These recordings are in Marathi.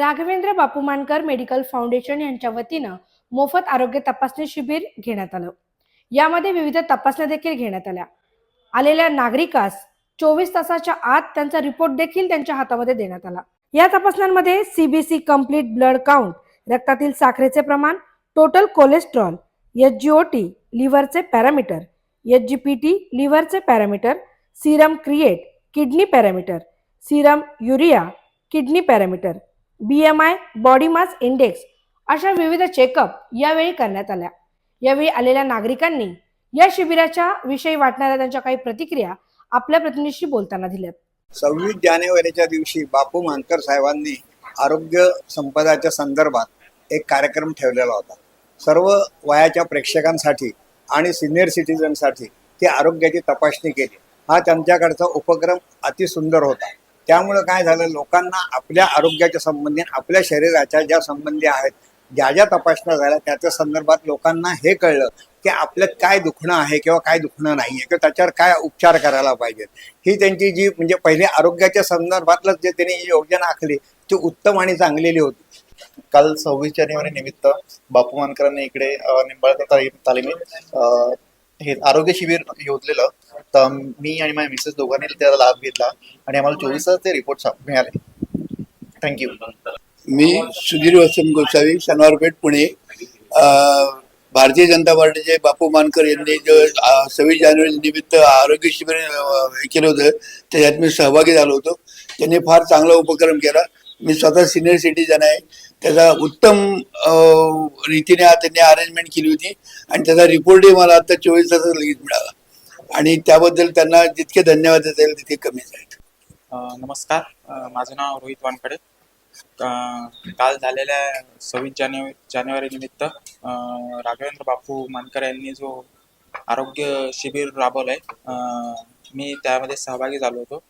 राघवेंद्र बापूमानकर मेडिकल फाउंडेशन यांच्या वतीनं मोफत आरोग्य तपासणी शिबिर घेण्यात आलं. यामध्ये विविध तपासण्या देखील घेण्यात आल्या. आलेल्या नागरिकास चोवीस तासाच्या आत त्यांचा रिपोर्ट देखील त्यांच्या हातामध्ये देण्यात आला. या तपासण्यांमध्ये सीबीसी कंप्लीट ब्लड काउंट रक्तातील साखरेचे प्रमाण total cholesterol H G O T लिव्हरचे parameter H G P T लिव्हरचे parameter serum create kidney parameter serum urea kidney parameter B M I body mass index अशा विविध चेकअप यावेळी करण्यात आल्या. यावेळी आलेल्या नागरिकांनी या शिबिराच्या विषयी वाटणाऱ्या त्यांच्या काही प्रतिक्रिया आपल्या प्रतिनिधीशी बोलताना दिल्यात. सव्वीस जानेवारीच्या दिवशी बापू मानकर साहेबांनी आरोग्य संपदाच्या संदर्भात एक कार्यक्रम ठेवलेला होता. सर्व वयाच्या प्रेक्षकांसाठी आणि सिनियर सिटीजनसाठी ते आरोग्याची तपासणी केली. हा त्यांच्याकडचा उपक्रम अतिसुंदर होता. त्यामुळं काय झालं? लोकांना आपल्या आरोग्याच्या संबंधी आपल्या शरीराच्या ज्या संबंधी आहेत ज्या ज्या तपासण्या झाल्या त्याच्या संदर्भात लोकांना हे कळलं की आपल्यात काय दुखणं आहे किंवा काय दुखणं नाही आहे किंवा त्याच्यावर काय उपचार करायला पाहिजेत. ही त्यांची जी म्हणजे पहिले आरोग्याच्या संदर्भातलं जे त्यांनी योजना आखली ती उत्तम आणि चांगलेली होती. काल सव्वीस जानेवारी निमित्त बापू मानकरांनी इकडे निंबाळकर ताली- तालिमीत हे आरोग्य शिबिर योजलेलं. तर मी आणि माझ्या मिसेस दोघांनी त्याचा लाभ घेतला आणि आम्हाला चोवीस तास ते रिपोर्ट मिळाले. थँक्यू मी सुधीर वसंत गोसावी शनिवारपेठ पुणे. भारतीय जनता पार्टीचे बापू मानकर यांनी जो सव्वीस जानेवारी निमित्त आरोग्य शिबिर हे केलं होतं त्याच्यात मी सहभागी झालो होतो. त्यांनी फार चांगला उपक्रम केला. मी स्वतः सिनियर सिटीजन आहे. त्याचा उत्तम रीतीने त्यांनी अरेंजमेंट केली होती आणि त्याचा रिपोर्टही मला आता चोवीस तासात लगेच मिळाला. आणि त्याबद्दल त्यांना जितके धन्यवाद देता येईल तितके कमीच आहेत. नमस्कार. माझं नाव रोहित वानकडे काल झालेल्या सव्वीस जानेवारी जानेवारी निमित्त राघवेंद्र बापू मानकर यांनी जो आरोग्य शिबिर राबवलं आहे मी त्यामध्ये सहभागी झालो होतो.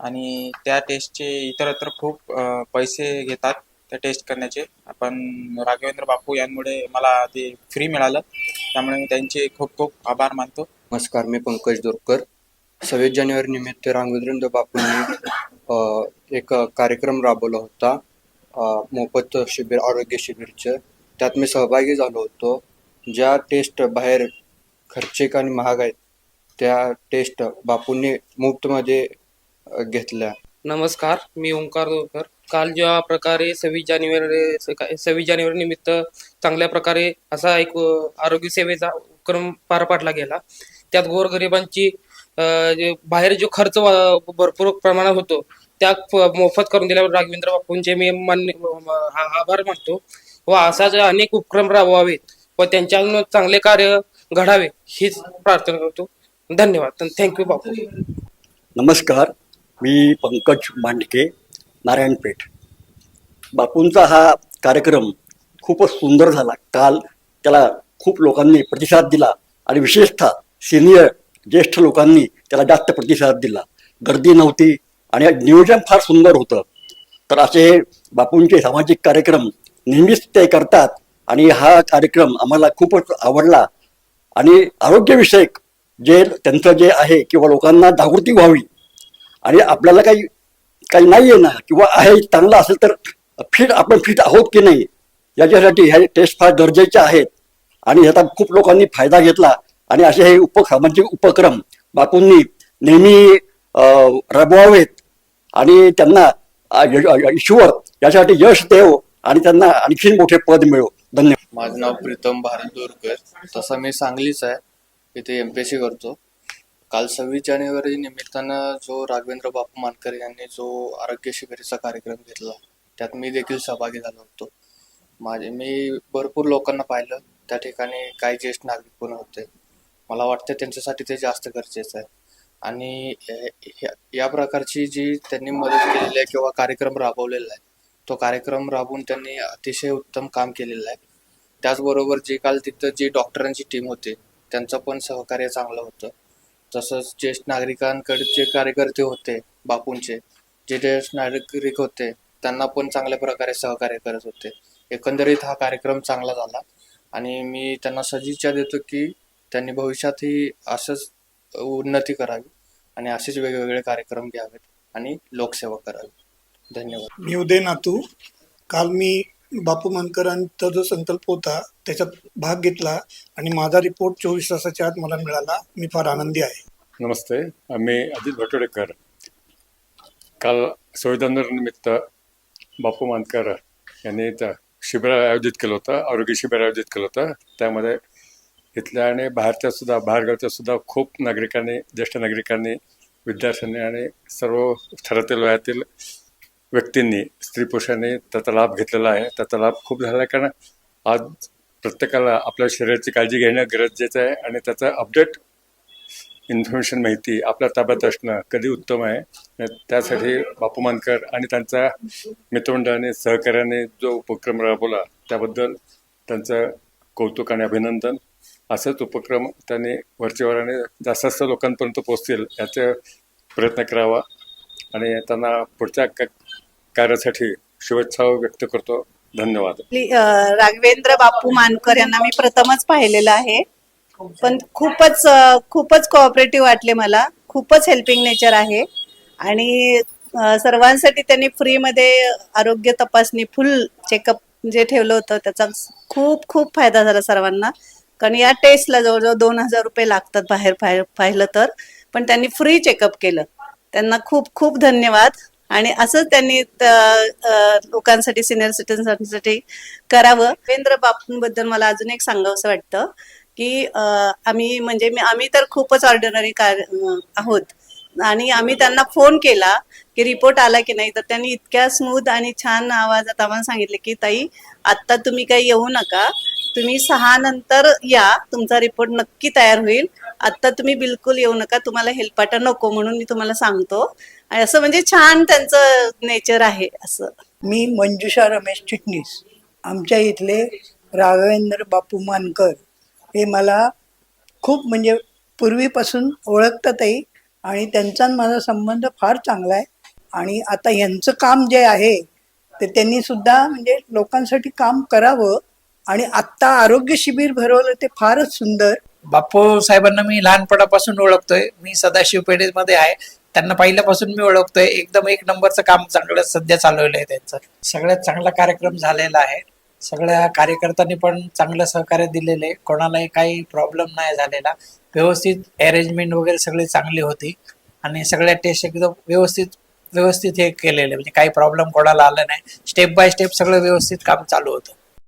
आणि त्या टेस्टचे इतरत्र खूप पैसे घेतात त्या टेस्ट करण्याचे. पण राघवेंद्र बापू यांमुळे मला ते फ्री मिळालं. त्यामुळे मी त्यांचे खूप खूप आभार मानतो. नमस्कार मी पंकज दोरकर. सव्वीस जानेवारी निमित्त राघवेंद्र बापूंनी एक कार्यक्रम राबवला होता मोफत शिबिर आरोग्य शिबिरचं. त्यात मी सहभागी झालो होतो. ज्या टेस्ट बाहेर खर्चिक आणि महाग आहेत त्या टेस्ट बापूंनी मुफ्तमध्ये घेतल्या. नमस्कार मी ओंकार दोरकर. काल ज्या प्रकारे सव्वीस जानेवारी सव्वीस जानेवारी निमित्त चांगल्या प्रकारे असा एक आरोग्य सेवेचा उपक्रम पार पाडला गेला. त्यात गोरगरिबांची बाहेर जो खर्च भरपूर प्रमाणात होतो त्या मोफत करून दिल्यावर राघवेंद्र बापूंचे मी मान्य आभार मानतो. व असाच अनेक उपक्रम राबवावेत व त्यांच्याकडून चांगले कार्य घडावे हीच प्रार्थना करतो. धन्यवाद. Thank you Bapu. नमस्कार. मी पंकज मांडके नारायणपेठ. बापूंचा हा कार्यक्रम खूपच सुंदर झाला. काल त्याला खूप लोकांनी प्रतिसाद दिला आणि विशेषतः सिनियर ज्येष्ठ लोकांनी त्याला जास्त प्रतिसाद दिला. गर्दी नव्हती आणि नियोजन फार सुंदर होतं. तर असे बापूंचे सामाजिक कार्यक्रम नेहमीच ते करतात आणि हा कार्यक्रम आम्हाला खूपच आवडला. आणि आरोग्यविषयक जे त्यांचं जे आहे किंवा लोकांना जागृती व्हावी आणि आपल्याला काही काही नाही आहे ना किंवा आहे चांगलं असेल तर फिट आपण फिट आहोत की नाही याच्यासाठी ह्या टेस्ट फार गरजेच्या आहेत. आणि ह्याचा खूप लोकांनी फायदा घेतला. आणि असे हे उप म्हणजे उपक्रम बापूंनी नेहमी राबवावेत. आणि त्यांना ईश्वर यासाठी यश देव आणि त्यांना आणखीन मोठे पद मिळो. धन्यवाद. माझं नाव प्रीतम भारत दोरकर तसं मी सांगलीच आहे. इथे एम पी एस सी करतो. काल सव्वीस जानेवारी निमित्तानं जो राघवेंद्र बापू मानकर यांनी जो आरोग्य शिबिराचा कार्यक्रम घेतला त्यात मी देखील सहभागी झालो होतो. माझे मी भरपूर लोकांना पाहिलं. त्या ठिकाणी काही ज्येष्ठ नागरिक पण होते. मला वाटतं त्यांच्यासाठी ते जास्त गरजेचं आहे. आणि या प्रकारची जी त्यांनी मदत केलेली आहे किंवा कार्यक्रम राबवलेला आहे तो कार्यक्रम राबवून त्यांनी अतिशय उत्तम काम केलेलं आहे. त्याचबरोबर जे काल तिथं जी डॉक्टरांची टीम होती त्यांचं पण सहकार्य चांगलं होतं. तसंच ज्येष्ठ नागरिकांकडे जे कार्यकर्ते होते बापूंचे जे ज्येष्ठ नागरिक होते त्यांना पण चांगल्या प्रकारे सहकार्य करत होते. एकंदरीत हा कार्यक्रम चांगला झाला आणि मी त्यांना सदिच्छा देतो की त्यांनी भविष्यातही असंच उन्नती करावी आणि असेच वेगवेगळे कार्यक्रम घ्यावेत आणि लोकसेवा करावी. धन्यवाद. मी उदय नातू. काल मी बापू मानकरांचा जो संकल्प होता त्याच्यात भाग घेतला आणि माझा रिपोर्ट चोवीस तासाच्या आत मला मिळाला. मी फार आनंदी आहे. नमस्ते. मी अजित भटोडेकर. काल संविधान निमित्त बापू मानकर यांनी इथं शिबिर आयोजित केलं होतं आरोग्य शिबिर आयोजित केलं होतं. त्यामध्ये इथल्या आणि बाहेरच्या सुद्धा बाहेरगावच्या सुद्धा खूप नागरिकांनी ज्येष्ठ नागरिकांनी विद्यार्थ्यांनी आणि सर्व ठरातील वयातील व्यक्तींनी स्त्री पुरुषांनी त्याचा लाभ घेतलेला आहे. त्याचा लाभ खूप झाला आहे. कारण आज प्रत्येकाला आपल्या शरीराची काळजी घेणं गरजेचं आहे आणि त्याचं अपडेट इन्फॉर्मेशन माहिती आपल्या ताब्यात असणं कधी उत्तम आहे. त्यासाठी बापू मानकर आणि त्यांच्या मित्रमंडळाने सहकार्याने जो उपक्रम राबवला त्याबद्दल त्यांचं कौतुक आणि अभिनंदन. असंच उपक्रम त्यांनी वरचेवराने जास्त जास्त लोकांपर्यंत पोहोचतील याचा प्रयत्न करावा. आणि त्यांना पुढच्या कार्यासाठी शुभेच्छा व्यक्त करतो. धन्यवाद. राघवेंद्र बापू मानकर यांना मी प्रथमच पाहिलेलं आहे. पण खूपच खूपच कोऑपरेटिव्ह वाटले मला. खूपच हेल्पिंग नेचर आहे. आणि सर्वांसाठी त्यांनी फ्रीमध्ये आरोग्य तपासणी फुल चेकअप जे ठेवलं होतं त्याचा खूप खूप फायदा झाला सर्वांना. कारण या टेस्टला जवळजवळ दोन हजार रुपये लागतात बाहेर पाहिलं तर. पण त्यांनी फ्री चेकअप केलं. त्यांना खूप खूप धन्यवाद. आणि असंच त्यांनी लोकांसाठी सिनियर सिटीजनसाठी करावं. रवींद्र बापूंबद्दल मला अजून एक सांगावंसं वाटतं की आम्ही म्हणजे मी आम्ही तर खूपच ऑर्डिनरी आहोत. आणि आम्ही त्यांना फोन केला की रिपोर्ट आला की नाही तर त्यांनी इतक्या स्मूथ आणि छान आवाजात आम्हाला सांगितले की ताई आत्ता तुम्ही काही येऊ नका. तुम्ही सहा नंतर या तुमचा रिपोर्ट नक्की तयार होईल. आत्ता तुम्ही बिलकुल येऊ नका तुम्हाला हेल्पाटा नको म्हणून मी तुम्हाला सांगतो. आणि असं म्हणजे छान त्यांचं नेचर आहे असं. मी मंजुषा रमेश चिटणीस आमच्या इथले राघवेंद्र बापू मानकर हे मला खूप म्हणजे पूर्वीपासून ओळखतातही आणि त्यांचा आणि माझा संबंध फार चांगला आहे. आणि आता यांचं काम जे आहे ते त्यांनी सुद्धा म्हणजे लोकांसाठी काम करावं आणि आत्ता आरोग्य शिबिर भरवलं ते फारच सुंदर. बापू साहेबांना मी लहानपणापासून ओळखतोय. मी सदाशिव पेढेमध्ये आहे. त्यांना पहिल्यापासून मी ओळखतोय. एकदम एक नंबरचं काम चांगलं सध्या चालवलं आहे त्यांचं. सगळ्यात चांगला कार्यक्रम झालेला आहे. सगळ्या कार्यकर्त्यांनी पण चांगलं सहकार्य दिलेलं आहे. कोणालाही काही प्रॉब्लेम नाही झालेला. व्यवस्थित अरेंजमेंट वगैरे सगळी चांगली होती. आणि सगळ्या टेस्ट एकदम व्यवस्थित व्यवस्थित हे केलेलं आहे. म्हणजे काही प्रॉब्लेम कोणाला आला नाही. स्टेप बाय स्टेप सगळं व्यवस्थित काम चालू होतं.